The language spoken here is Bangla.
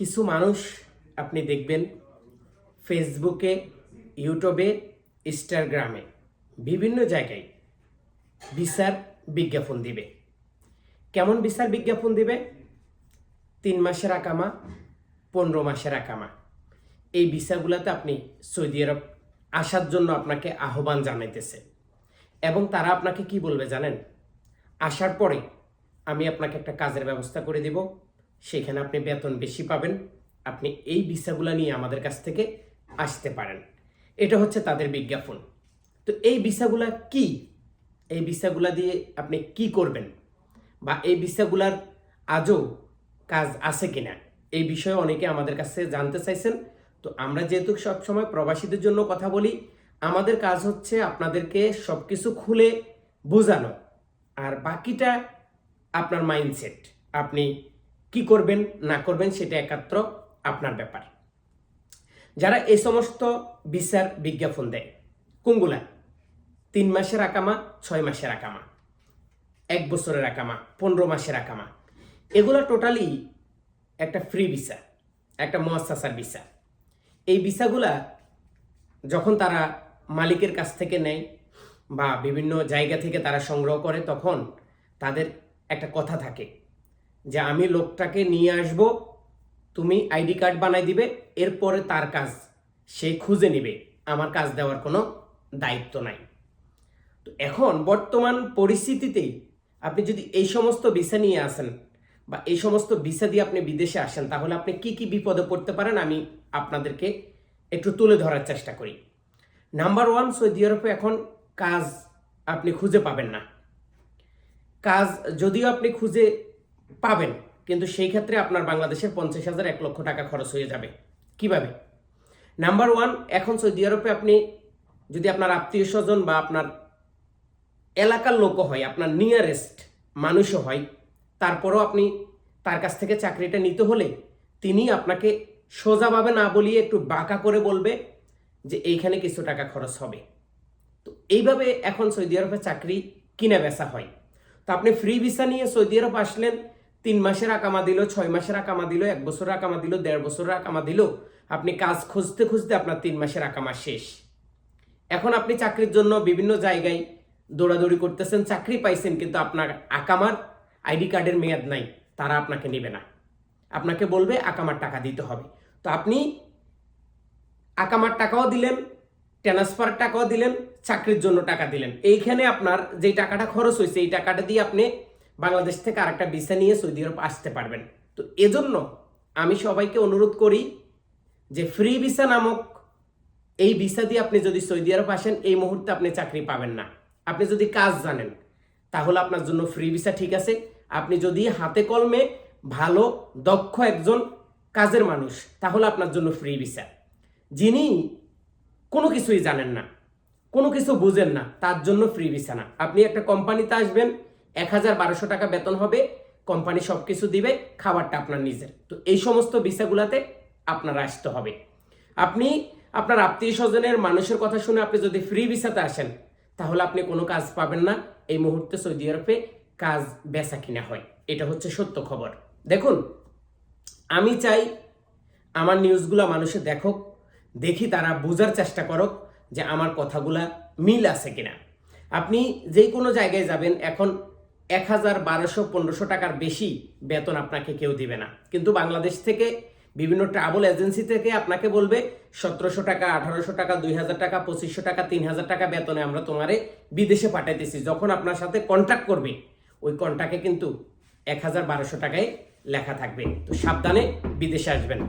কিছু মানুষ আপনি দেখবেন ফেসবুকে ইউটিউবে ইনস্টাগ্রামে বিভিন্ন জায়গায় ভিসার বিজ্ঞাপন দিবে। কেমন ভিসার বিজ্ঞাপন দিবে? তিন মাসের আকামা, পনেরো মাসের আকামা। এই ভিসাগুলোতে আপনি সৌদি আরব আসার জন্য আপনাকে আহ্বান জানাইতেছে। এবং তারা আপনাকে কি বলবে জানেন? আসার পরে আমি আপনাকে একটা কাজের ব্যবস্থা করে দেব। সেখানে আপনি বেতন বেশি পাবেন। আপনি এই ভিসাগুলো নিয়ে আমাদের কাছ থেকে আসতে পারেন। এটা হচ্ছে তাদের বিজ্ঞাপন। তো এই ভিসাগুলা কি? এই ভিসাগুলা দিয়ে আপনি কি করবেন? বা এই ভিসাগুলার আজও কাজ আছে কিনা? এই বিষয়ে অনেকে আমাদের কাছে জানতে চাইছেন। তো আমরা যেহেতু সবসময় প্রবাসীদের জন্য কথা বলি, আমাদের কাজ হচ্ছে আপনাদেরকে সব কিছু খুলে বোঝানো। আর বাকিটা আপনার মাইন্ডসেট। আপনি কি করবেন, না করবেন, সেটা একাত্র আপনার ব্যাপার। যারা এই সমস্ত বিচার বিজ্ঞাপন দেয় কুঙ্গুলা তিন মাসের আকামা, ছয় মাসের আকামা, এক বছরের আকামা, পনেরো মাসের আকামা। এগুলো টোটালি একটা ফ্রি ভিসা একটা মহাসাসার ভিসা এই ভিসাগুলা যখন তারা মালিকের কাছ থেকে নেয় বা বিভিন্ন জায়গা থেকে তারা সংগ্রহ করে, তখন তাদের একটা কথা থাকে যে আমি লোকটাকে নিয়ে আসব, তুমি আইডি কার্ড বানাই দিবে, এরপরে তার কাজ সে খুঁজে নিবে। আমার কাজ দেওয়ার কোনো দায়িত্ব নাই। তো এখন বর্তমান পরিস্থিতিতে আপনি যদি এই সমস্ত ভিসা নিয়ে আসেন বা এই সমস্ত ভিসা দিয়ে আপনি বিদেশে আসেন, তাহলে আপনি কি কি বিপদে পড়তে পারেন আমি আপনাদেরকে একটু তুলে ধরার চেষ্টা করি। নাম্বার ওয়ান, সৌদি আরবে এখন কাজ আপনি খুঁজে পাবেন না। কাজ যদিও আপনি খুঁজে পাবেন। কিন্তু সেই ক্ষেত্রে আপনার বাংলাদেশের পঞ্চাশ হাজার এক লক্ষ টাকা খরচ হয়ে যাবে। কীভাবে? নাম্বার ওয়ান এখন সৌদি আরবে আপনি যদি আপনার আত্মীয় স্বজন বা আপনার এলাকার লোকও হয়, আপনার নিয়ারেস্ট মানুষও হয়, তারপরও আপনি তার কাছ থেকে চাকরিটা নিতে হলে তিনি আপনাকে সোজাভাবে না বলিয়ে একটু বাঁকা করে বলবে যে এইখানে কিছু টাকা খরচ হবে। তো এইভাবে এখন সৌদি আরবে চাকরি কিনা বেচা হয়। তো আপনি ফ্রি ভিসা নিয়ে সৌদি আরব আসলেন তিন মাসের আকামা দিল, ছয় মাসের আকামা দিল, এক বছরের আকামা দিল, দেড় বছরের আকামা দিল। আপনি কাজ খুঁজতে খুঁজতে আপনার তিন মাসের আকামা শেষ। এখন আপনি চাকরির জন্য বিভিন্ন জায়গায় দৌড়াদৌড়ি করতেছেন, চাকরি পাইছেন, কিন্তু আপনার আকামার আইডি কার্ডের মেয়াদ নাই, তারা আপনাকে নেবে না। আপনাকে বলবে, আকামার টাকা দিতে হবে। তো আপনি আকামার টাকাও দিলেন ট্রান্সফার টাকাও দিলেন, চাকরির জন্য টাকা দিলেন। এইখানে আপনার যেই টাকাটা খরচ হয়েছে, এই টাকাটা দিয়ে আপনি বাংলাদেশ থেকে আরেকটা ভিসা নিয়ে সৌদি আরব আসতে পারবেন। তো এজন্য আমি সবাইকে অনুরোধ করি যে ফ্রি ভিসা নামক এই ভিসা দিয়ে আপনি যদি সৌদি আরব আসেন, এই মুহূর্তে আপনি চাকরি পাবেন না। আপনি যদি কাজ জানেন, তাহলে আপনার জন্য ফ্রি ভিসা ঠিক আছে। আপনি যদি হাতে কলমে ভালো, দক্ষ একজন কাজের মানুষ, তাহলে আপনার জন্য ফ্রি ভিসা যিনি কোনো কিছুই জানেন না, কোনো কিছু বুঝেন না, তার জন্য ফ্রি ভিসা না। আপনি একটা কোম্পানিতে আসবেন এক হাজার বারোশো টাকা বেতন হবে, কোম্পানি সব কিছু দিবে, খাবারটা আপনার নিজের। তো এই সমস্ত ভিসাগুলাতে আপনার আসতে হবে। আপনি আপনার আত্মীয় স্বজনের মানুষের কথা শুনে আপনি যদি ফ্রি ভিসাতে আসেন, তাহলে আপনি কোনো কাজ পাবেন না। এই মুহূর্তে সৌদি আরবে কাজ বেচা কিনা হয়। এটা হচ্ছে সত্য খবর। দেখুন, আমি চাই আমার নিউজগুলো মানুষে দেখুক, দেখি তারা বোঝার চেষ্টা করুক যে আমার কথাগুলা মিল আছে কিনা। আপনি যে কোনো জায়গায় যাবেন, এখন এক হাজার বারোশো পনেরোশো টাকার বেশি বেতন আপনাকে কেউ দিবে না। কিন্তু বাংলাদেশ থেকে বিভিন্ন ট্রাভেল এজেন্সি থেকে আপনাকে বলবে, সতেরোশো টাকা, আঠারোশো টাকা, দুই হাজার টাকা, পঁচিশশো টাকা, তিন হাজার টাকা বেতনে আমরা তোমারে বিদেশে পাঠাইতেছি। যখন আপনার সাথে কন্ট্যাক্ট করবে, ওই কন্ট্যাক্টে কিন্তু এক হাজার বারোশো টাকায় লেখা থাকবে। তো সাবধানে বিদেশে আসবেন।